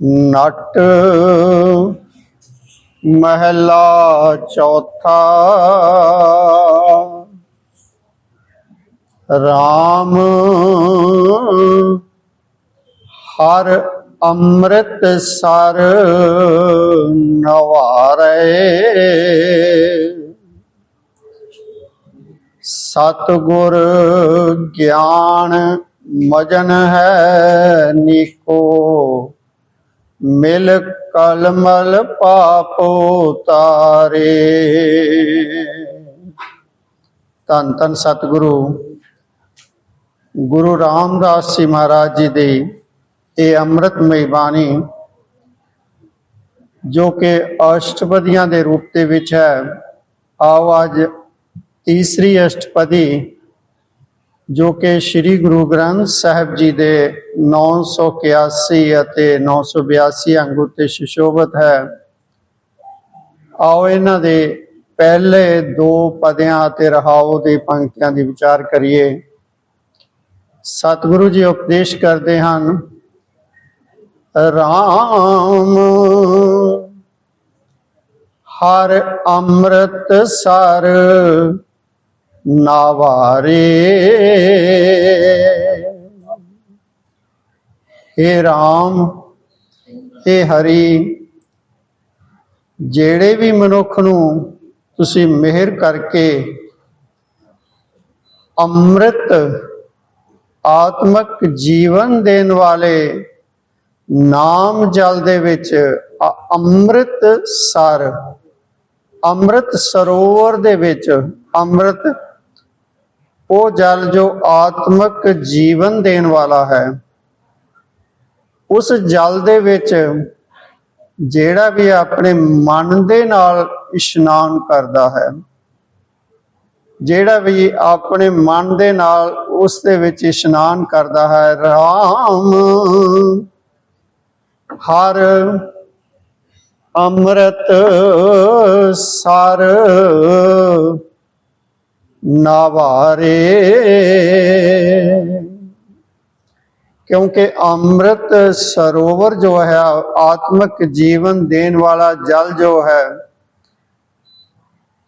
ਨਟ ਮਹਿਲਾ ਚੌਥਾ। RAM ਹਰ ਅੰਮ੍ਰਿਤ ਸਰ ਨਵਾਰੇ। ਸਤਗੁਰ ਗਿਆਨ ਮਜਨ ਹੈ ਨਿਕੋ। ਮਿਲ ਕਲਮਲ ਪਾਪੋ ਤਾਰੇ। ਤਨ ਤਨ ਸਤਿਗੁਰੂ, ਗੁਰੂ ਰਾਮਦਾਸ ਜੀ ਮਹਾਰਾਜ ਜੀ ਦੀ ਇਹ ਅੰਮ੍ਰਿਤਮਈ ਬਾਣੀ, ਜੋ ਕਿ ਅਸ਼ਟਪਦੀਆਂ ਦੇ ਰੂਪ ਦੇ ਵਿੱਚ ਹੈ, ਆਓ ਅੱਜ ਤੀਸਰੀ ਅਸ਼ਟਪਦੀ ਜੋ ਕਿ ਸ੍ਰੀ ਗੁਰੂ ਗ੍ਰੰਥ ਸਾਹਿਬ ਜੀ ਦੇ 981 ਅਤੇ 982 ਅੰਗ ਉੱਤੇ ਸੁਸ਼ੋਭਿਤ ਹੈ। ਆਓ ਇਹਨਾਂ ਦੇ ਪਹਿਲੇ ਦੋ ਪਦਿਆਂ ਅਤੇ ਰਹਾਉ ਦੇ ਪੰਕਤੀਆਂ ਦੀ ਵਿਚਾਰ ਕਰੀਏ। ਸਤਿਗੁਰੂ ਜੀ ਉਪਦੇਸ਼ ਕਰਦੇ ਹਨ, ਰਾਮ ਹਰ ਅੰਮ੍ਰਿਤ ਸਰ ਨਾਵਾਰੇ। हे RAM हे ਹਰੀ, ਜਿਹੜੇ ਵੀ ਮਨੁੱਖ ਨੂੰ ਤੁਸੀਂ ਮਿਹਰ ਕਰਕੇ ਅੰਮ੍ਰਿਤ ਆਤਮਿਕ ਜੀਵਨ ਦੇਣ ਵਾਲੇ ਨਾਮ ਜਲ ਦੇ ਵਿੱਚ ਅੰਮ੍ਰਿਤ ਸਰ, ਅੰਮ੍ਰਿਤ ਸਰੋਵਰ ਦੇ ਵਿੱਚ ਅੰਮ੍ਰਿਤ ਉਹ ਜਲ ਜੋ ਆਤਮਿਕ ਜੀਵਨ ਦੇਣ ਵਾਲਾ ਹੈ, ਉਸ ਜਲ ਦੇ ਵਿੱਚ ਜਿਹੜਾ ਵੀ ਆਪਣੇ ਮਨ ਦੇ ਨਾਲ ਇਸ਼ਨਾਨ ਕਰਦਾ ਹੈ, ਜਿਹੜਾ ਵੀ ਆਪਣੇ ਮਨ ਦੇ ਨਾਲ ਉਸ ਦੇ ਵਿੱਚ ਇਸ਼ਨਾਨ ਕਰਦਾ ਹੈ, ਰਾਮ ਹਰ ਅੰਮ੍ਰਿਤ ਸਰ ਨਵਾਰੇ। ਕਿਉਂਕਿ ਅੰਮ੍ਰਿਤ ਸਰੋਵਰ ਜੋ ਹੈ, ਆਤਮਿਕ ਜੀਵਨ ਦੇਣ ਵਾਲਾ ਜਲ ਜੋ ਹੈ,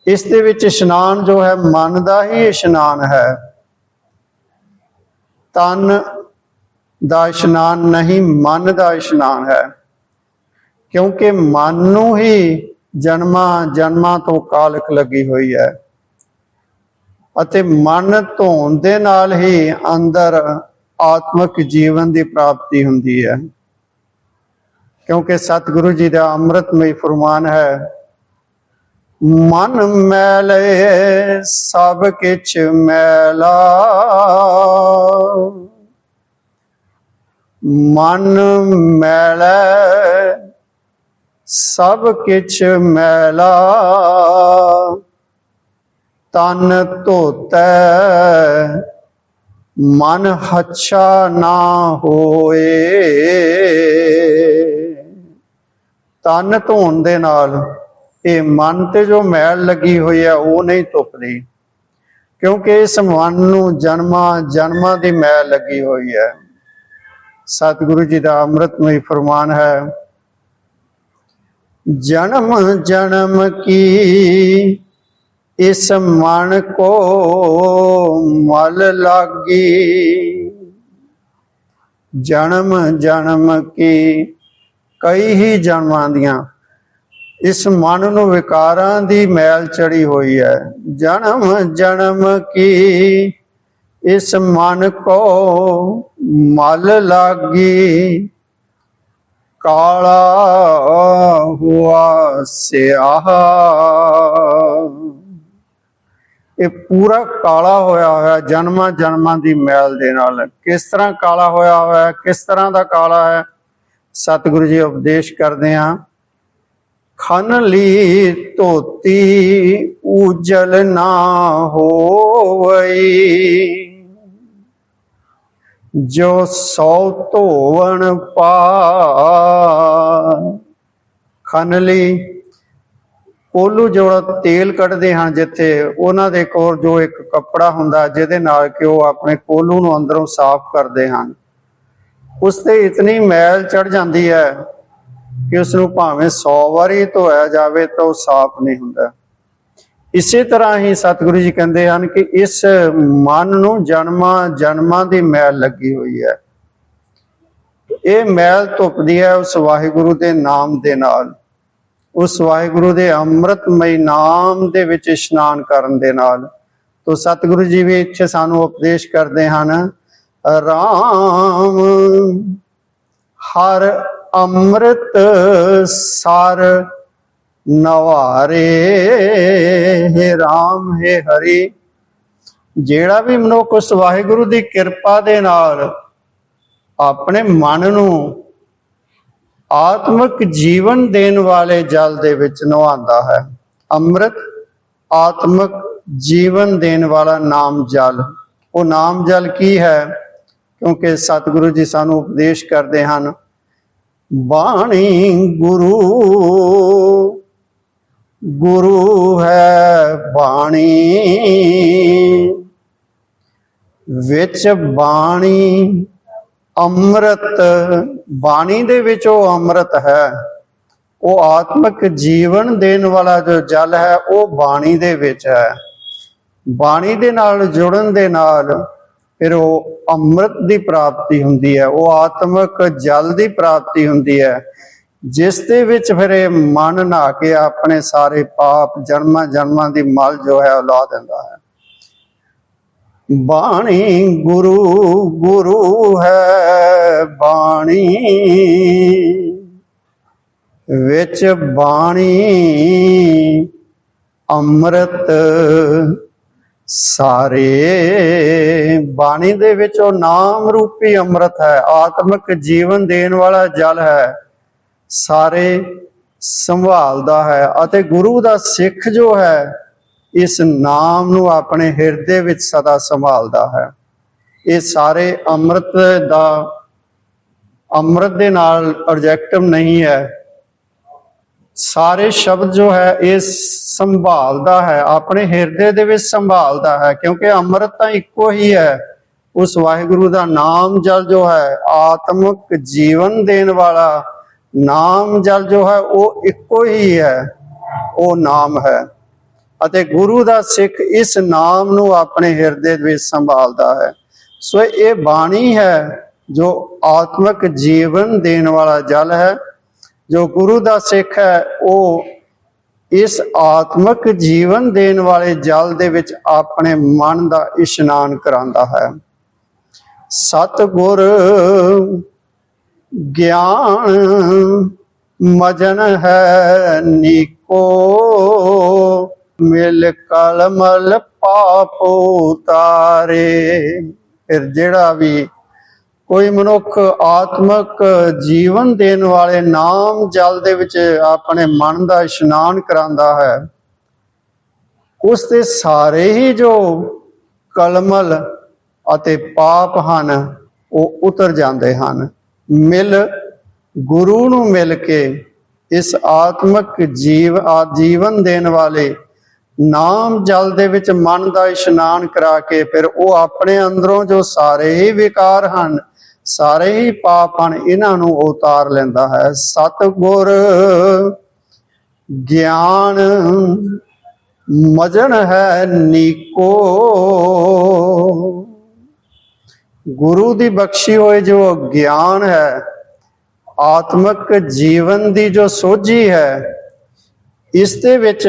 ਇਸ ਦੇ ਵਿੱਚ ਇਸ਼ਨਾਨ ਜੋ ਹੈ, ਮਨ ਦਾ ਹੀ ਇਸ਼ਨਾਨ ਹੈ। ਤਨ ਦਾ ਇਸ਼ਨਾਨ ਨਹੀਂ, ਮਨ ਦਾ ਇਸ਼ਨਾਨ ਹੈ। ਕਿਉਂਕਿ ਮਨ ਨੂੰ ਹੀ ਜਨਮਾਂ ਜਨਮਾਂ ਤੋਂ ਕਾਲਕ ਲੱਗੀ ਹੋਈ ਹੈ। ਅਤੇ ਮਨ ਧੋਣ ਦੇ ਨਾਲ ਹੀ ਅੰਦਰ ਆਤਮਿਕ ਜੀਵਨ ਦੀ ਪ੍ਰਾਪਤੀ ਹੁੰਦੀ ਹੈ। ਕਿਉਂਕਿ ਸਤਿਗੁਰੂ ਜੀ ਦਾ ਅੰਮ੍ਰਿਤਮਈ ਫਰਮਾਨ ਹੈ, ਮਨ ਮੈਲੇ ਸਭ ਕਿਛ ਮੈਲਾ। ਮਨ ਮੈਲੇ ਸਭ ਕਿਛ ਮੈਲਾ। ਤਨ ਧੋਤੈ, ਮਨ ਹੱਛਾ ਨਾ ਹੋਏ। ਤਨ ਧੋਣ ਦੇ ਨਾਲ ਇਹ ਮਨ ਤੇ ਜੋ ਮੈਲ ਲੱਗੀ ਹੋਈ ਹੈ, ਉਹ ਨਹੀਂ ਧੁੱਪਦੀ। ਕਿਉਂਕਿ ਇਸ ਮਨ ਨੂੰ ਜਨਮਾਂ ਜਨਮਾਂ ਦੀ ਮੈਲ ਲੱਗੀ ਹੋਈ ਹੈ। ਸਤਿਗੁਰੂ ਜੀ ਦਾ ਅੰਮ੍ਰਿਤਮਈ ਫਰਮਾਨ ਹੈ, ਜਨਮ ਜਨਮ ਕੀ ਇਸ ਮਨ ਕੋ ਮਲ ਲਾਗੀ। ਜਨਮ ਜਨਮ ਕੀ ਕਈ ਹੀ ਜਨਮਾਂ ਦੀਆਂ। ਇਸ ਮਨ ਨੂੰ ਵਿਕਾਰਾਂ ਦੀ ਮੈਲ ਚੜੀ ਹੋਈ ਹੈ। ਜਨਮ ਜਨਮ ਕੀ ਇਸ ਮਨ ਕੋ ਮਲ ਲਾਗੀ। ਕਾਲਾ ਹੁਆ ਸਿਆਹ। ਇਹ ਪੂਰਾ ਕਾਲਾ ਹੋਇਆ ਹੋਇਆ, ਜਨਮਾਂ ਜਨਮਾਂ ਦੀ ਮੈਲ ਦੇ ਨਾਲ। ਕਿਸ ਤਰ੍ਹਾਂ ਕਾਲਾ ਹੋਇਆ ਹੋਇਆ, ਕਿਸ ਤਰ੍ਹਾਂ ਦਾ ਕਾਲਾ ਹੈ? ਸਤਿਗੁਰੂ ਜੀ ਉਪਦੇਸ਼ ਕਰਦੇ ਆ ਖਨ ਲੀ ਧੋਤੀ ਉਜਲ ਨਾ ਹੋਵਈ। ਜੋ ਸੌ ਧੋਵਣ ਪਾ, ਖਨ ਲਈ ਕੋਲੂ ਜਿਹੜਾ ਤੇਲ ਕੱਢਦੇ ਹਨ ਜਿੱਥੇ, ਉਹਨਾਂ ਦੇ ਕੋਲ ਜੋ ਇੱਕ ਕੱਪੜਾ ਹੁੰਦਾ, ਜਿਹਦੇ ਨਾਲ ਕਿ ਉਹ ਆਪਣੇ ਕੋਲੂ ਨੂੰ ਅੰਦਰੋਂ ਸਾਫ਼ ਕਰਦੇ ਹਨ। ਉਸ ਤੇ ਇਤਨੀ ਮੈਲ ਚੜ ਜਾਂਦੀ ਹੈ ਕਿ ਉਸ ਨੂੰ ਭਾਵੇਂ 100 ਵਾਰੀ ਧੋਇਆ ਜਾਵੇ ਤਾਂ ਉਹ ਸਾਫ਼ ਨਹੀਂ ਹੁੰਦਾ। ਇਸੇ ਤਰ੍ਹਾਂ ਹੀ ਸਤਿਗੁਰੂ ਜੀ ਕਹਿੰਦੇ ਹਨ ਕਿ ਇਸ ਮਨ ਨੂੰ ਜਨਮਾਂ ਜਨਮਾਂ ਦੀ ਮੈਲ ਲੱਗੀ ਹੋਈ ਹੈ। ਇਹ ਮੈਲ ਧੁੱਪਦੀ ਹੈ ਉਸ ਵਾਹਿਗੁਰੂ ਦੇ ਨਾਮ ਦੇ ਨਾਲ। ਉਸ ਵਾਹਿਗੁਰੂ ਦੇ ਅੰਮ੍ਰਿਤਮਈ ਨਾਮ ਦੇ ਵਿੱਚ ਇਸ਼ਨਾਨ ਕਰਨ ਦੇ ਨਾਲ। ਤੋ ਸਤਿਗੁਰੂ ਜੀ ਵੀ ਇੱਥੇ ਸਾਨੂੰ ਉਪਦੇਸ਼ ਕਰਦੇ ਹਨ, ਰਾਮ ਹਰ ਅੰਮ੍ਰਿਤ ਸਰ ਨਵਾਰੇ, ਹੈ ਰਾਮ, ਹੈ ਹਰੀ। ਜਿਹੜਾ ਵੀ ਮਨੁੱਖ ਉਸ ਵਾਹਿਗੁਰੂ ਦੀ ਕਿਰਪਾ ਦੇ ਨਾਲ ਆਪਣੇ ਮਨ ਨੂੰ ਆਤਮਿਕ ਜੀਵਨ ਦੇਣ ਵਾਲੇ ਜਲ ਦੇ ਵਿੱਚ ਨਵਾਉਂਦਾ ਹੈ। ਅੰਮ੍ਰਿਤ ਆਤਮਿਕ ਜੀਵਨ ਦੇਣ ਵਾਲਾ ਨਾਮ ਜਲ। ਉਹ ਨਾਮ ਜਲ ਕੀ ਹੈ? ਕਿਉਂਕਿ ਸਤਿਗੁਰੂ ਜੀ ਸਾਨੂੰ ਉਪਦੇਸ਼ ਕਰਦੇ ਹਨ, ਬਾਣੀ ਗੁਰੂ ਗੁਰੂ ਹੈ ਬਾਣੀ। ਵਿੱਚ ਬਾਣੀ ਅੰਮ੍ਰਿਤ, ਬਾਣੀ ਦੇ ਵਿੱਚ ਉਹ ਅੰਮ੍ਰਿਤ ਹੈ। ਉਹ ਆਤਮਿਕ ਜੀਵਨ ਦੇਣ ਵਾਲਾ ਜੋ ਜਲ ਹੈ, ਉਹ ਬਾਣੀ ਦੇ ਵਿੱਚ ਹੈ। ਬਾਣੀ ਦੇ ਨਾਲ ਜੁੜਨ ਦੇ ਨਾਲ ਫਿਰ ਉਹ ਅੰਮ੍ਰਿਤ ਦੀ ਪ੍ਰਾਪਤੀ ਹੁੰਦੀ ਹੈ। ਉਹ ਆਤਮਿਕ ਜਲ ਦੀ ਪ੍ਰਾਪਤੀ ਹੁੰਦੀ ਹੈ। ਜਿਸ ਦੇ ਵਿੱਚ ਫਿਰ ਇਹ ਮਨ ਨਹਾ ਕੇ ਆਪਣੇ ਸਾਰੇ ਪਾਪ ਜਨਮਾਂ ਜਨਮਾਂ ਦੀ ਮਲ ਜੋ ਹੈ, ਉਹ ਲਾ ਦਿੰਦਾ ਹੈ। ਬਾਣੀ ਗੁਰੂ ਗੁਰੂ ਹੈ ਬਾਣੀ। ਵਿੱਚ ਬਾਣੀ ਅੰਮ੍ਰਿਤ ਸਾਰੇ। ਬਾਣੀ ਦੇ ਵਿੱਚ ਉਹ ਨਾਮ ਰੂਪੀ ਅੰਮ੍ਰਿਤ ਹੈ, ਆਤਮਿਕ ਜੀਵਨ ਦੇਣ ਵਾਲਾ ਜਲ ਹੈ। ਸਾਰੇ ਸੰਭਾਲਦਾ ਹੈ ਅਤੇ ਗੁਰੂ ਦਾ ਸਿੱਖ ਜੋ ਹੈ ਇਸ ਨਾਮ ਨੂੰ ਆਪਣੇ ਹਿਰਦੇ ਵਿੱਚ ਸਦਾ ਸੰਭਾਲਦਾ ਹੈ। ਇਹ ਸਾਰੇ ਅੰਮ੍ਰਿਤ ਦਾ, ਅੰਮ੍ਰਿਤ ਦੇ ਨਾਲ ਆਬਜੈਕਟਿਵ ਨਹੀਂ ਹੈ। ਸਾਰੇ ਸ਼ਬਦ ਜੋ ਹੈ, ਇਹ ਸੰਭਾਲਦਾ ਹੈ, ਆਪਣੇ ਹਿਰਦੇ ਦੇ ਵਿੱਚ ਸੰਭਾਲਦਾ ਹੈ, ਕਿਉਂਕਿ ਅੰਮ੍ਰਿਤ ਤਾਂ ਇੱਕੋ ਹੀ ਹੈ। ਉਸ ਵਾਹਿਗੁਰੂ ਦਾ ਨਾਮ ਜਲ ਜੋ ਹੈ, ਆਤਮਿਕ ਜੀਵਨ ਦੇਣ ਵਾਲਾ ਨਾਮ ਜਲ ਜੋ ਹੈ, ਉਹ ਇੱਕੋ ਹੀ ਹੈ, ਉਹ ਨਾਮ ਹੈ। ਅਤੇ ਗੁਰੂ ਦਾ ਸਿੱਖ ਇਸ ਨਾਮ ਨੂੰ ਆਪਣੇ ਹਿਰਦੇ ਵਿੱਚ ਸੰਭਾਲਦਾ ਹੈ। ਸੋ ਇਹ ਬਾਣੀ ਹੈ ਜੋ ਆਤਮਿਕ ਜੀਵਨ ਦੇਣ ਵਾਲਾ ਜਲ ਹੈ। ਜੋ ਗੁਰੂ ਦਾ ਸਿੱਖ ਹੈ, ਉਹ ਇਸ ਆਤਮਿਕ ਜੀਵਨ ਦੇਣ ਵਾਲੇ ਜਲ ਦੇ ਵਿੱਚ ਆਪਣੇ ਮਨ ਦਾ ਇਸ਼ਨਾਨ ਕਰਾਂਦਾ ਹੈ। ਸਤਗੁਰ ਗਿਆਨ ਮਜਨ ਹੈ, ਨੀਕੋ ਮਿਲ ਕਲਮਲ ਪਾਪ ਉਤਾਰੇ ਫਿਰ ਜਿਹੜਾ ਵੀ ਕੋਈ ਮਨੁੱਖ ਆਤਮਿਕ ਜੀਵਨ ਦੇਣ ਵਾਲੇ ਨਾਮ ਜਲ ਦੇ ਵਿੱਚ ਆਪਣੇ ਮਨ ਦਾ ਇਸ਼ਨਾਨ ਕਰਾਂਦਾ ਹੈ, ਉਸ ਦੇ ਸਾਰੇ ਹੀ ਜੋ ਕਲਮਲ ਅਤੇ ਪਾਪ ਹਨ, ਉਹ ਉਤਰ ਜਾਂਦੇ ਹਨ। ਮਿਲ, ਗੁਰੂ ਨੂੰ ਮਿਲ ਕੇ ਇਸ ਆਤਮਿਕ ਜੀਵ ਆ ਜੀਵਨ ਦੇਣ ਵਾਲੇ ਨਾਮ ਜਲ ਦੇ ਵਿੱਚ ਮਨ ਦਾ ਇਸ਼ਨਾਨ ਕਰਾ ਕੇ ਫਿਰ ਉਹ ਆਪਣੇ ਅੰਦਰੋਂ ਜੋ ਸਾਰੇ ਹੀ ਵਿਕਾਰ ਹਨ, ਸਾਰੇ ਹੀ ਪਾਪ ਹਨ, ਇਹਨਾਂ ਨੂੰ ਉਤਾਰ ਲੈਂਦਾ ਹੈ। ਸਤਗੁਰ ਗਿਆਨ ਮਜਨ ਹੈ ਨੀਕੋ। ਗੁਰੂ ਦੀ ਬਖਸ਼ੀ ਹੋਏ ਜੋ ਗਿਆਨ ਹੈ, ਆਤਮਿਕ ਜੀਵਨ ਦੀ ਜੋ ਸੋਝੀ ਹੈ, ਇਸ ਦੇ ਵਿੱਚ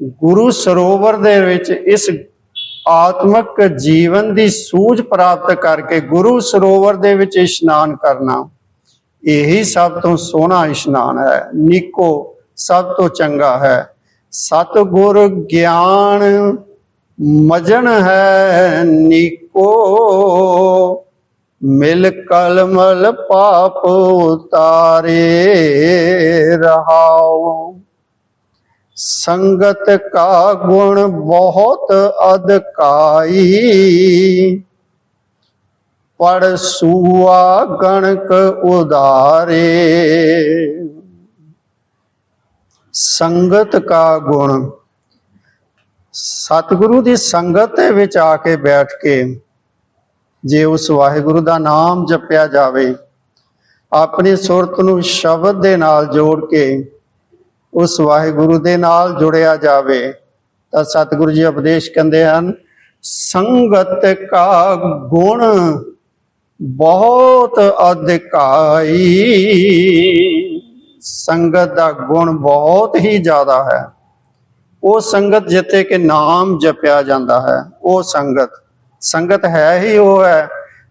ਗੁਰੂ ਸਰੋਵਰ ਦੇ ਵਿੱਚ ਇਸ ਆਤਮਿਕ ਜੀਵਨ ਦੀ ਸੂਝ ਪ੍ਰਾਪਤ ਕਰਕੇ ਗੁਰੂ ਸਰੋਵਰ ਦੇ ਵਿੱਚ ਇਸ਼ਨਾਨ ਕਰਨਾ, ਇਹੀ ਸਭ ਤੋਂ ਸੋਹਣਾ ਇਸ਼ਨਾਨ ਹੈ। ਨੀਕੋ ਸਭ ਤੋਂ ਚੰਗਾ ਹੈ। ਸਤਗੁਰ ਗਿਆਨ ਮਜਨ ਹੈ। ਨੀਕੋ ਮਿਲ ਕਲਮਲ ਪਾਪ ਉਤਾਰੇ ਰਹਾਉ ਸੰਗਤ ਕਾ ਗੁਣ ਬਹੁਤ ਅਧਕਾਈ। ਪੜ ਸੂਆ ਗਣਕ ਉਦਾਰੇ ਸੰਗਤ ਕਾ ਗੁਣ। ਸਤਿਗੁਰੂ ਦੀ ਸੰਗਤ ਦੇ ਵਿੱਚ ਆ ਕੇ ਬੈਠ ਕੇ ਜੇ ਉਸ ਵਾਹਿਗੁਰੂ ਦਾ ਨਾਮ ਜਪਿਆ ਜਾਵੇ, ਆਪਣੀ ਸੁਰਤ ਨੂੰ ਸ਼ਬਦ ਦੇ ਨਾਲ ਜੋੜ ਕੇ ਉਸ ਵਾਹਿਗੁਰੂ ਦੇ ਨਾਲ ਜੁੜਿਆ ਜਾਵੇ, ਤਾਂ ਸਤਿਗੁਰੂ ਜੀ ਉਪਦੇਸ਼ ਕਹਿੰਦੇ ਹਨ, ਸੰਗਤ ਕਾ ਗੁਣ ਬਹੁਤ ਅਧਿਕਾਈ। ਸੰਗਤ ਦਾ ਗੁਣ ਬਹੁਤ ਹੀ ਜ਼ਿਆਦਾ ਹੈ। ਉਹ ਸੰਗਤ ਜਿੱਥੇ ਕਿ ਨਾਮ ਜਪਿਆ ਜਾਂਦਾ ਹੈ, ਉਹ ਸੰਗਤ ਸੰਗਤ ਹੈ ਹੀ ਉਹ ਹੈ,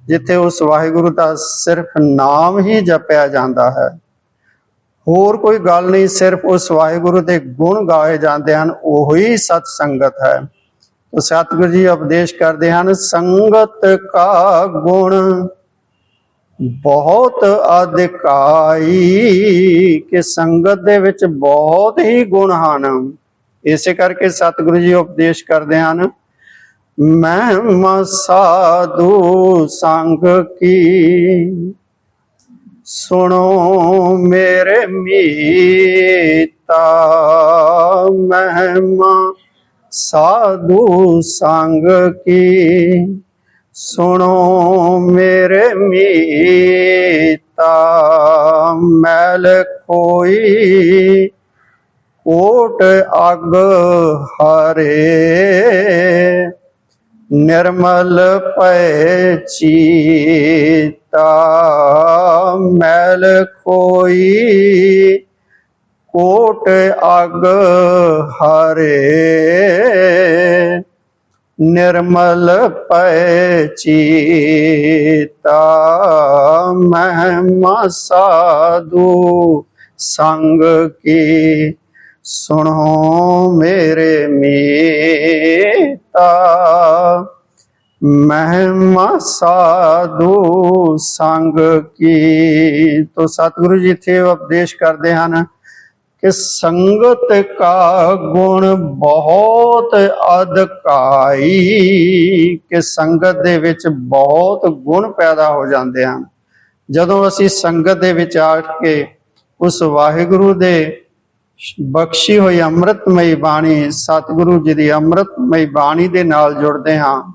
ਜਿੱਥੇ ਉਸ ਵਾਹਿਗੁਰੂ ਦਾ ਸਿਰਫ ਨਾਮ ਹੀ ਜਪਿਆ ਜਾਂਦਾ ਹੈ। ਹੋਰ ਕੋਈ ਗੱਲ ਨਹੀਂ, ਸਿਰਫ ਉਸ ਵਾਹਿਗੁਰੂ ਦੇ ਗੁਣ ਗਾਏ ਜਾਂਦੇ ਹਨ, ਉਹੀ ਸਤ ਸੰਗਤ ਹੈ। ਤੋ ਸਤਿਗੁਰੂ ਜੀ ਉਪਦੇਸ਼ ਕਰਦੇ ਹਨ, ਸੰਗਤ ਕਾ ਗੁਣ ਬਹੁਤ ਅਧਿਕਾਈ ਕਿ ਸੰਗਤ ਦੇ ਵਿੱਚ ਬਹੁਤ ਹੀ ਗੁਣ ਹਨ। ਇਸੇ ਕਰਕੇ ਸਤਿਗੁਰੂ ਜੀ ਉਪਦੇਸ਼ ਕਰਦੇ ਹਨ ਮੈਂ ਮਸਾਧੂ ਸੰਗ ਕੀ ਸੁਣੋ ਮੇਰੇ ਮੀਤਾ ਮਹਿਮਾ ਸਾਧੂ ਸੰਗ ਕੀ ਸੁਣੋ ਮੇਰੇ ਮੀਤਾ ਮੈਲ ਕੋਈ ਓਟ ਅਗ ਹਰੇ ਨਿਰਮਲ ਪੈ ਚੀਤਾ, ਮੈਲ ਕੋਈ ਕੋਟ ਅਗ ਹਰੇ। ਨਿਰਮਲ ਪੈ ਚੀਤਾ, ਮਹਿਮਾ ਸਾਧੂ ਸੰਗ ਕੀ ਸੁਣੋ ਮੇਰੇ ਮੀਤਾ, ਮਹਿਮਾ ਸਾਧੂ ਸੰਗ ਕੀ? ਤੋ ਸਤਿਗੁਰੂ ਜੀ ਇੱਥੇ ਉਪਦੇਸ਼ ਕਰਦੇ ਹਨ ਕਿ ਸੰਗਤ ਕਾ ਗੁਣ ਬਹੁਤ ਅਧਿਕਾਈ, ਕਿ ਸੰਗਤ ਦੇ ਵਿੱਚ ਬਹੁਤ ਗੁਣ ਪੈਦਾ ਹੋ ਜਾਂਦੇ ਹਨ। ਜਦੋਂ ਅਸੀਂ ਸੰਗਤ ਦੇ ਵਿੱਚ ਆ ਕੇ ਉਸ ਵਾਹਿਗੁਰੂ ਦੇ ਬਖਸ਼ੀ ਹੋਈ ਅੰਮ੍ਰਿਤਮਈ ਬਾਣੀ, ਸਤਿਗੁਰੂ ਜੀ ਦੀ ਅੰਮ੍ਰਿਤਮਈ ਬਾਣੀ ਦੇ ਨਾਲ ਜੁੜਦੇ ਹਾਂ।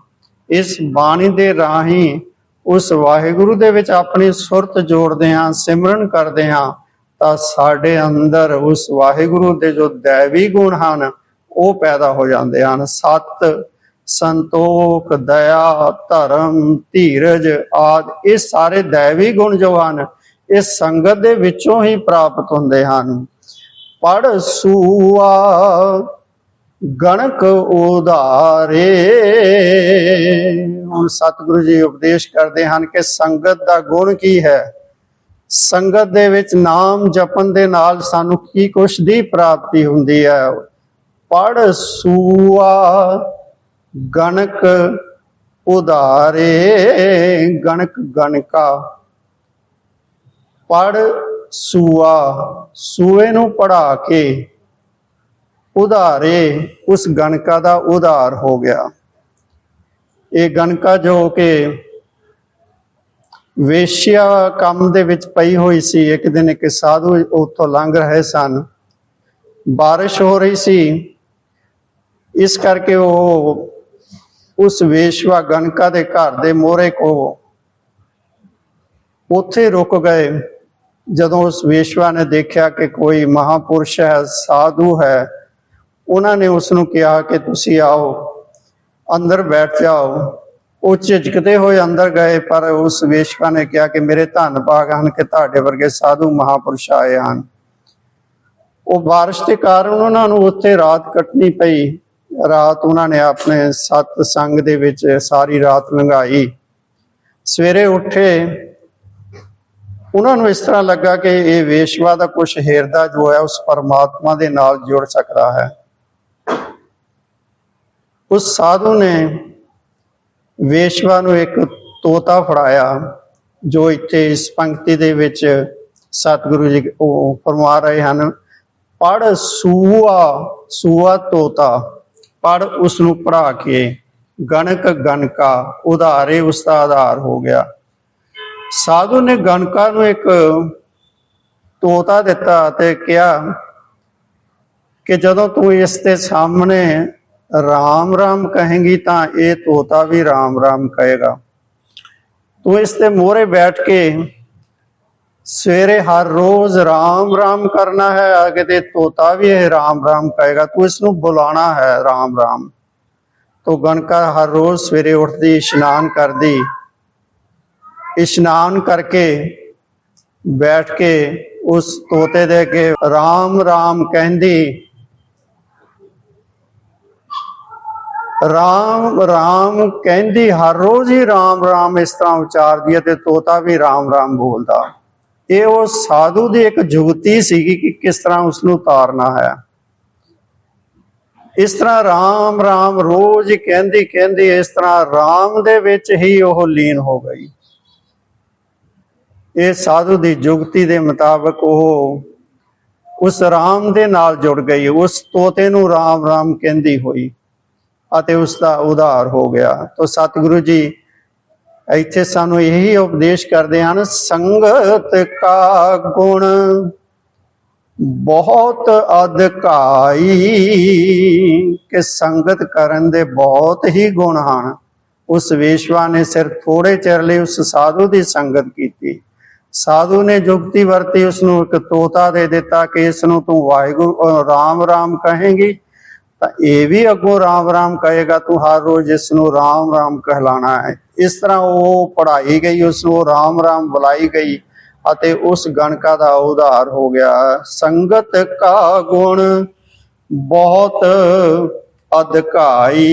ਇਸ ਬਾਣੀ ਦੇ ਰਾਹੀਂ ਉਸ ਵਾਹਿਗੁਰੂ ਦੇ ਵਿੱਚ ਆਪਣੀ ਸੁਰਤ ਜੋੜਦੇ ਹਾਂ, ਸਿਮਰਨ ਕਰਦੇ ਹਾਂ, ਤਾਂ ਸਾਡੇ ਅੰਦਰ ਉਸ ਵਾਹਿਗੁਰੂ ਦੇ ਜੋ ਦੇਵੀ ਗੁਣ ਹਨ, ਉਹ ਪੈਦਾ ਹੋ ਜਾਂਦੇ ਹਨ। ਸਤ, ਸੰਤੋਖ, ਦਇਆ, ਧਰਮ, ਧੀਰਜ ਆਦ, ਇਹ ਸਾਰੇ ਦੇਵੀ ਗੁਣ ਜੋ ਹਨ, ਇਹ ਸੰਗਤ ਦੇ ਵਿੱਚੋਂ ਹੀ ਪ੍ਰਾਪਤ ਹੁੰਦੇ ਹਨ। ਪੜ ਸੂਆ, ਗਣਕ ਉਦਾਰੇ। ਹੁਣ ਸਤਿਗੁਰੂ ਜੀ ਉਪਦੇਸ਼ ਕਰਦੇ ਹਨ ਕਿ ਸੰਗਤ ਦਾ ਗੁਣ ਕੀ ਹੈ? ਸੰਗਤ ਦੇ ਵਿੱਚ ਨਾਮ ਜਪਣ ਦੇ ਨਾਲ ਸਾਨੂੰ ਕੀ ਕੁਛ ਦੀ ਪ੍ਰਾਪਤੀ ਹੁੰਦੀ ਹੈ? ਪੜ ਸੂਆ, ਗਣਕ ਉਦਾਰੇ। ਗਣਕ, ਗਣਕਾ। ਪੜ ਸੂਆ, ਸੂਏ ਨੂੰ ਪੜਾ ਕੇ ਉਧਾਰੇ ਉਸ ਗਣਕਾ ਦਾ ਉਧਾਰ ਹੋ ਗਿਆ। ਇਹ ਗਣਕਾ ਜੋ ਕਿ ਵੇਸ਼ਿਆ ਕੰਮ ਦੇ ਵਿੱਚ ਪਈ ਹੋਈ ਸੀ, ਇੱਕ ਦਿਨ ਇੱਕ ਸਾਧੂ ਉੱਥੋਂ ਲੰਘ ਰਹੇ ਸਨ। ਬਾਰਿਸ਼ ਹੋ ਰਹੀ ਸੀ। ਇਸ ਕਰਕੇ ਉਹ ਉਸ ਵੇਸ਼ਵਾ ਗਣਕਾ ਦੇ ਘਰ ਦੇ ਮੋਹਰੇ ਕੋ ਉੱਥੇ ਰੁਕ ਗਏ। ਜਦੋਂ ਉਸ ਵੇਸ਼ਵਾ ਨੇ ਦੇਖਿਆ ਕਿ ਕੋਈ ਮਹਾਪੁਰਸ਼ ਹੈ, ਸਾਧੂ ਹੈ, ਉਹਨਾਂ ਨੇ ਉਸ ਨੂੰ ਕਿਹਾ ਕਿ ਤੁਸੀਂ ਆਓ, ਅੰਦਰ ਬੈਠ ਜਾਓ। ਉਹ ਝਿਜਕਦੇ ਹੋਏ ਅੰਦਰ ਗਏ, ਪਰ ਉਸ ਵੇਸ਼ਵਾ ਨੇ ਕਿਹਾ ਕਿ ਮੇਰੇ ਧੰਨ ਭਾਗ ਹਨ ਕਿ ਤੁਹਾਡੇ ਵਰਗੇ ਸਾਧੂ ਮਹਾਪੁਰਸ਼ ਆਏ ਹਨ। ਉਹ ਬਾਰਿਸ਼ ਦੇ ਕਾਰਨ ਉਹਨਾਂ ਨੂੰ ਉੱਥੇ ਰਾਤ ਕੱਟਣੀ ਪਈ। ਰਾਤ ਉਹਨਾਂ ਨੇ ਆਪਣੇ ਸਤ ਸੰਗ ਦੇ ਵਿੱਚ ਸਾਰੀ ਰਾਤ ਲੰਘਾਈ। ਸਵੇਰੇ ਉੱਠੇ ਉਹਨਾਂ ਨੂੰ ਇਸ ਤਰ੍ਹਾਂ ਲੱਗਾ ਕਿ ਇਹ ਵੇਸ਼ਵਾ ਦਾ ਕੁਝ ਹਿਰਦਾ ਜੋ ਹੈ ਉਸ ਪਰਮਾਤਮਾ ਦੇ ਨਾਲ ਜੁੜ ਸਕਦਾ ਹੈ। ਉਸ ਸਾਧੂ ਨੇ ਵੇਸ਼ਵਾ ਨੂੰ ਇੱਕ ਤੋਤਾ ਫੜਾਇਆ, ਜੋ ਇੱਥੇ ਇਸ ਪੰਕਤੀ ਦੇ ਵਿੱਚ ਸਤਿਗੁਰੂ ਜੀ ਉਹ ਫਰਮਾ ਰਹੇ ਹਨ ਪੜ ਸੂਆ ਸੂਆ ਤੋਤਾ ਪੜ ਉਸ ਨੂੰ ਪੜਾ ਕੇ, ਗਣਕ ਗਣਕਾ, ਉਧਾਰੇ ਉਸ ਦਾ ਆਧਾਰ ਹੋ ਗਿਆ। ਸਾਧੂ ਨੇ ਗਣਕਾ ਨੂੰ ਇੱਕ ਤੋਤਾ ਦਿੱਤਾ ਤੇ ਕਿਹਾ ਕਿ ਜਦੋਂ ਤੂੰ ਇਸ ਦੇ ਸਾਹਮਣੇ ਰਾਮ ਰਾਮ ਕਹੇਂਗੀ ਤਾਂ ਇਹ ਤੋਤਾ ਵੀ ਰਾਮ ਰਾਮ ਕਹੇਗਾ। ਤੂੰ ਇਸ ਤੇ ਮੋਹਰੇ ਬੈਠ ਕੇ ਸਵੇਰੇ ਹਰ ਰੋਜ਼ ਰਾਮ ਰਾਮ ਕਰਨਾ ਹੈ ਆਗੇ ਤੇ ਤੋਤਾ ਵੀ ਇਹ ਰਾਮ ਰਾਮ ਕਹੇਗਾ। ਤੂੰ ਇਸ ਨੂੰ ਬੁਲਾਣਾ ਹੈ ਰਾਮ ਰਾਮ। ਤੋ ਗਣਕਾ ਹਰ ਰੋਜ਼ ਸਵੇਰੇ ਉੱਠਦੀ, ਇਸ਼ਨਾਨ ਕਰਦੀ ਇਸ਼ਨਾਨ ਕਰਕੇ ਬੈਠ ਕੇ ਉਸ ਤੋਤੇ ਦੇ ਅੱਗੇ ਰਾਮ ਰਾਮ ਕਹਿੰਦੀ, ਰਾਮ ਰਾਮ ਕਹਿੰਦੀ, ਹਰ ਰੋਜ਼ ਹੀ ਰਾਮ ਰਾਮ ਇਸ ਤਰ੍ਹਾਂ ਉਚਾਰਦੀ ਹੈ ਤੇ ਤੋਤਾ ਵੀ ਰਾਮ ਰਾਮ ਬੋਲਦਾ। ਇਹ ਉਹ ਸਾਧੂ ਦੀ ਇੱਕ ਜੁਗਤੀ ਸੀਗੀ ਕਿ ਕਿਸ ਤਰ੍ਹਾਂ ਉਸ ਨੂੰ ਤਾਰਨਾ ਹੈ। ਇਸ ਤਰ੍ਹਾਂ ਰਾਮ ਰਾਮ ਰੋਜ਼ ਕਹਿੰਦੀ ਕਹਿੰਦੀ ਇਸ ਤਰ੍ਹਾਂ ਰਾਮ ਦੇ ਵਿੱਚ ਹੀ ਉਹ ਲੀਨ ਹੋ ਗਈ। ਇਹ ਸਾਧੂ ਦੀ ਜੁਗਤੀ ਦੇ ਮੁਤਾਬਕ ਉਹ ਉਸ ਰਾਮ ਦੇ ਨਾਲ ਜੁੜ ਗਈ, ਉਸ ਤੋਤੇ ਨੂੰ ਰਾਮ ਰਾਮ ਕਹਿੰਦੀ ਹੋਈ ਅਤੇ ਉਸ ਦਾ ਉਧਾਰ ਹੋ ਗਿਆ। ਤੋ ਸਤਿਗੁਰੂ ਜੀ, ਇੱਥੇ ਸਾਨੂੰ ਇਹੀ ਉਪਦੇਸ਼ ਕਰਦੇ ਹਨ, ਸੰਗਤ ਕਾ ਗੁਣ ਬਹੁਤ ਅਧਿਕਾਈ ਕਿ ਸੰਗਤ ਕਰਨ ਦੇ ਬਹੁਤ ਹੀ ਗੁਣ ਹਨ। ਉਸ ਵੇਸ਼ਵਾ ਨੇ ਸਿਰ ਥੋੜੇ ਚਿਰ ਲਈ ਉਸ ਸਾਧੂ ਦੀ ਸੰਗਤ ਕੀਤੀ। ਸਾਧੂ ਨੇ ਜੁਗਤੀ ਵਰਤੀ ਉਸ ਨੂੰ ਇੱਕ ਤੋਤਾ ਦੇ ਦਿੱਤਾ ਕਿ ਇਸ ਨੂੰ ਤੂੰ ਵਾਹਿਗੁਰੂ ਰਾਮ ਰਾਮ ਕਹੇਂਗੀ। ਤਾਂ ਇਹ ਵੀ ਅੱਗੋਂ ਰਾਮ ਰਾਮ ਕਹੇਗਾ, ਤੂੰ ਹਰ ਰੋਜ਼ ਇਸ ਨੂੰ ਰਾਮ ਰਾਮ ਕਹਿਲਾਣਾ ਹੈ। ਇਸ ਤਰ੍ਹਾਂ ਉਹ ਪੜਾਈ ਗਈ ਉਸ ਨੂੰ ਰਾਮ ਰਾਮ ਬੁਲਾਈ ਗਈ ਅਤੇ ਉਸ ਗਣਕਾ ਦਾ ਉਧਾਰ ਹੋ ਗਿਆ। ਸੰਗਤ ਕਾ ਗੁਣ ਬਹੁਤ ਅਧਿਕਾਈ।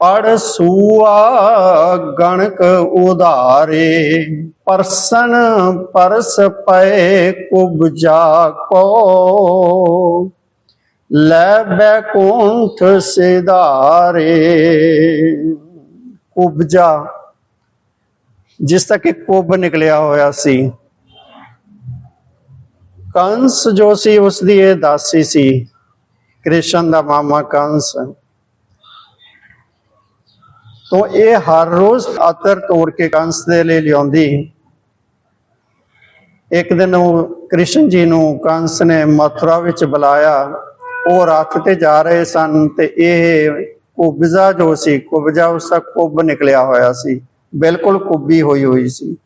ਪੜ ਸੂਆ ਗਣਕ ਉਧਾਰੇ, ਪਰਸਨ ਪਰਸ ਪਏ ਕੁਬਜਾ ਕੋ। ਲੈ ਬੈਕੁੰਠ ਸਿਧਾਰੇ ਕੁਬਜਾ ਜਿਸ ਤੱਕ ਇੱਕ ਕੁੱਬ ਨਿਕਲਿਆ ਹੋਇਆ ਸੀ। ਕੰਸ ਜੋ ਸੀ, ਉਸ ਦੀ ਇਹ ਦਾਸੀ ਸੀ। ਕ੍ਰਿਸ਼ਨ ਦਾ ਮਾਮਾ ਕੰਸ। ਤੋਂ ਇਹ ਹਰ ਰੋਜ਼ ਅਤਰ ਤੋੜ ਕੇ ਕੰਸ ਦੇ ਲਈ ਲਿਆਉਂਦੀ। ਇੱਕ ਦਿਨ ਉਹ ਕ੍ਰਿਸ਼ਨ ਜੀ ਨੂੰ ਕੰਸ ਨੇ ਮਥੁਰਾ ਵਿੱਚ ਬੁਲਾਇਆ। ਉਹ ਰੱਥ ਤੇ ਜਾ ਰਹੇ ਸਨ ਤੇ ਇਹ ਕੁਬਜ਼ਾ ਜੋ ਸੀ, ਕੁਬਜ਼ਾ ਉਸ ਦਾ ਕੁੱਬ ਨਿਕਲਿਆ ਹੋਇਆ ਸੀ। ਬਿਲਕੁਲ ਕੁੱਬੀ ਹੋਈ ਹੋਈ ਸੀ।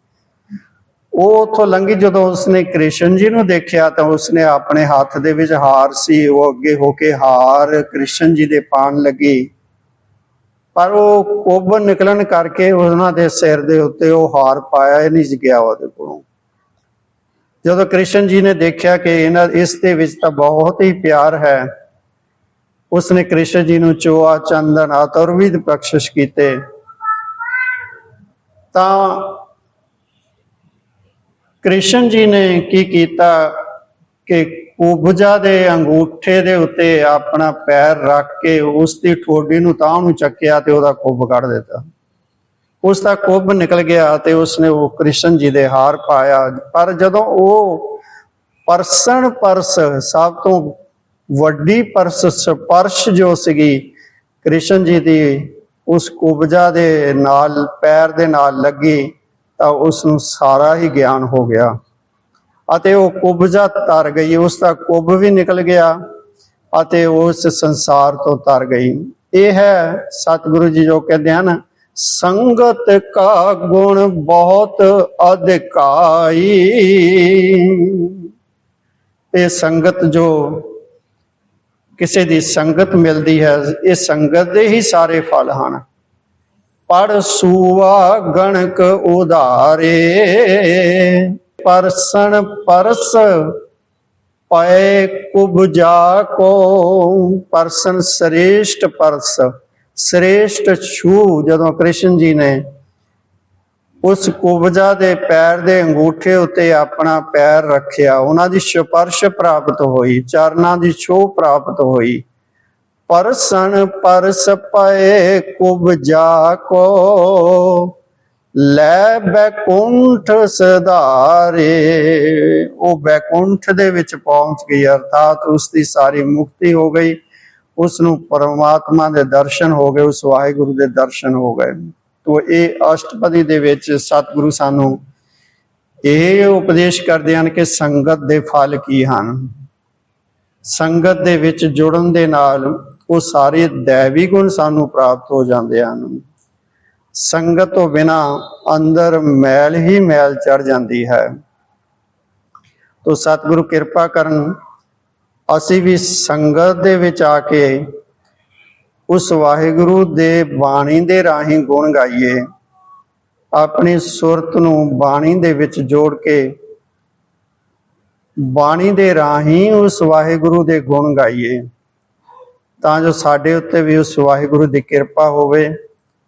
ਉਹ ਉੱਥੋਂ ਲੰਘੀ ਜਦੋਂ ਉਸਨੇ ਕ੍ਰਿਸ਼ਨ ਜੀ ਨੂੰ ਦੇਖਿਆ ਤਾਂ ਉਸਨੇ ਆਪਣੇ ਹੱਥ ਦੇ ਵਿੱਚ ਹਾਰ ਸੀ। ਉਹ ਅੱਗੇ ਹੋ ਕੇ ਹਾਰ ਕ੍ਰਿਸ਼ਨ ਜੀ ਦੇ ਪਾਣ ਲੱਗੀ। ਪਰ ਉਹ ਕੁੱਬ ਨਿਕਲਣ ਕਰਕੇ ਉਹਨਾਂ ਦੇ ਸਿਰ ਦੇ ਉੱਤੇ ਉਹ ਹਾਰ ਪਾਇਆ ਹੀ ਨਹੀਂ ਗਿਆ ਉਹਦੇ ਕੋਲੋਂ। ਜਦੋਂ ਕ੍ਰਿਸ਼ਨ ਜੀ ਨੇ ਦੇਖਿਆ ਕਿ ਇਹਨਾਂ, ਇਸ ਦੇ ਵਿੱਚ ਤਾਂ ਬਹੁਤ ਹੀ ਪਿਆਰ ਹੈ, ਉਸਨੇ ਕ੍ਰਿਸ਼ਨ ਜੀ ਨੂੰ ਚੋਆ, ਚੰਦਨ ਅਤਰ ਵੀ ਬਖਸ਼ਿਸ਼ ਕੀਤੇ। ਤਾਂ ਕ੍ਰਿਸ਼ਨ ਜੀ ਨੇ ਕੀ ਕੀਤਾ ਕਿ ਕੁਬਜਾ ਦੇ ਅੰਗੂਠੇ ਦੇ ਉੱਤੇ ਆਪਣਾ ਪੈਰ ਰੱਖ ਕੇ ਉਸ ਦੀ ਠੋਡੀ ਨੂੰ ਤਾਂ ਨੂੰ ਚੱਕਿਆ ਤੇ ਉਹਦਾ ਕੁੱਬ ਕੱਢ ਦਿੱਤਾ। ਉਸ ਦਾ ਕੁੱਬ ਨਿਕਲ ਗਿਆ ਤੇ ਉਸਨੇ ਉਹ ਕ੍ਰਿਸ਼ਨ ਜੀ ਦੇ ਹਾਰ ਪਾਇਆ। ਪਰ ਜਦੋਂ ਉਹ ਪਰਸਣ ਪਰਸ, ਸਭ ਤੋਂ ਵੱਡੀ ਪਰਸ, ਸਪਰਸ਼ ਜੋ ਸੀਗੀ, ਕ੍ਰਿਸ਼ਨ ਜੀ ਦੀ ਉਸ ਕੁਬਜਾ ਦੇ ਨਾਲ, ਪੈਰ ਦੇ ਨਾਲ ਲੱਗੀ, ਤਾਂ ਉਸ ਨੂੰ ਸਾਰਾ ਹੀ ਗਿਆਨ ਹੋ ਗਿਆ। ਅਤੇ ਉਹ ਕੁਬਜਾ ਤਰ ਗਈ, ਉਸ ਦਾ ਕੁੱਬ ਵੀ ਨਿਕਲ ਗਿਆ ਅਤੇ ਉਸ ਸੰਸਾਰ ਤੋਂ ਤਰ ਗਈ। ਇਹ ਹੈ ਸਤਿਗੁਰੂ ਜੀ ਜੋ ਕਹਿੰਦੇ ਹਨ, ਸੰਗਤ ਕਾ ਗੁਣ ਬਹੁਤ ਅਧਿਕਾਈ। ਇਹ ਸੰਗਤ ਜੋ ਕਿਸੇ ਦੀ ਸੰਗਤ ਮਿਲਦੀ ਹੈ, ਇਹ ਸੰਗਤ ਦੇ ਹੀ ਸਾਰੇ ਫਲ ਹਨ। ਪੜ ਸੂਆ ਗਣਕ ਉਧਾਰੇ। ਪਰਸਣ ਪਰਸ ਪਏ ਕੁਬਜਾ ਕੋ। ਪਰਸਨ ਸ੍ਰੇਸ਼ਟ ਪਰਸ, ਸ੍ਰੇਸ਼ਟ ਛੂ ਜਦੋਂ ਕ੍ਰਿਸ਼ਨ ਜੀ ਨੇ ਉਸ ਕੁਬਜਾ ਦੇ ਪੈਰ ਦੇ ਅੰਗੂਠੇ ਉੱਤੇ ਆਪਣਾ ਪੈਰ ਰੱਖਿਆ। ਉਹਨਾਂ ਦੀ ਸਪਰਸ਼ ਪ੍ਰਾਪਤ ਹੋਈ, ਚਰਨਾਂ ਦੀ ਛੋਹ ਪ੍ਰਾਪਤ ਹੋਈ। ਪਰਸਨ ਪਰਸ ਪਏ ਕੁਬਜਾ ਕੋ। ਲੈ ਬੈਕੁੰਠ ਸਦਾਰੇ ਉਹ ਬੈਕੁੰਠ ਦੇ ਵਿੱਚ ਪਹੁੰਚ ਗਈ, ਅਰਥਾਤ ਉਸ ਦੀ ਸਾਰੀ ਮੁਕਤੀ ਹੋ ਗਈ। ਉਸ ਨੂੰ ਪਰਮਾਤਮਾ ਦੇ ਦਰਸ਼ਨ ਹੋ ਗਏ, ਉਸ ਵਾਹਿਗੁਰੂ ਦੇ ਦਰਸ਼ਨ ਹੋ ਗਏ। ਤੋ ਇਹ ਅਸ਼ਟਪਦੀ ਦੇ ਵਿੱਚ ਸਤਿਗੁਰੂ ਸਾਨੂੰ ਇਹ ਉਪਦੇਸ਼ ਕਰਦੇ ਹਨ ਕਿ ਸੰਗਤ ਦੇ ਫਲ ਕੀ ਹਨ। ਸੰਗਤ ਦੇ ਵਿੱਚ ਜੁੜਨ ਦੇ ਨਾਲ ਉਹ ਸਾਰੇ ਦੇਵੀ ਗੁਣ ਸਾਨੂੰ ਪ੍ਰਾਪਤ ਹੋ ਜਾਂਦੇ ਹਨ। ਸੰਗਤ ਤੋਂ ਬਿਨਾ ਅੰਦਰ ਮੈਲ ਹੀ ਮੈਲ ਚੜ ਜਾਂਦੀ ਹੈ। ਤੋ ਸਤਿਗੁਰੂ ਕਿਰਪਾ ਕਰਨ ਅਸੀਂ ਵੀ ਸੰਗਤ ਦੇ ਵਿੱਚ ਆ ਕੇ ਉਸ ਵਾਹਿਗੁਰੂ ਦੇ ਬਾਣੀ ਦੇ ਰਾਹੀਂ ਗੁਣ ਗਾਈਏ। ਆਪਣੀ ਸੁਰਤ ਨੂੰ ਬਾਣੀ ਦੇ ਵਿੱਚ ਜੋੜ ਕੇ ਬਾਣੀ ਦੇ ਰਾਹੀਂ ਉਸ ਵਾਹਿਗੁਰੂ ਦੇ ਗੁਣ ਗਾਈਏ। ਤਾਂ ਜੋ ਸਾਡੇ ਉੱਤੇ ਵੀ ਉਸ ਵਾਹਿਗੁਰੂ ਦੀ ਕਿਰਪਾ ਹੋਵੇ।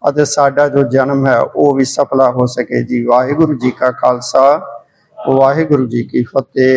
ਅਤੇ ਸਾਡਾ ਜੋ ਜਨਮ ਹੈ, ਉਹ ਵੀ ਸਫਲਾ ਹੋ ਸਕੇ ਜੀ। ਵਾਹਿਗੁਰੂ ਜੀ ਕਾ ਖਾਲਸਾ, ਵਾਹਿਗੁਰੂ ਜੀ ਕੀ ਫਤਿਹ।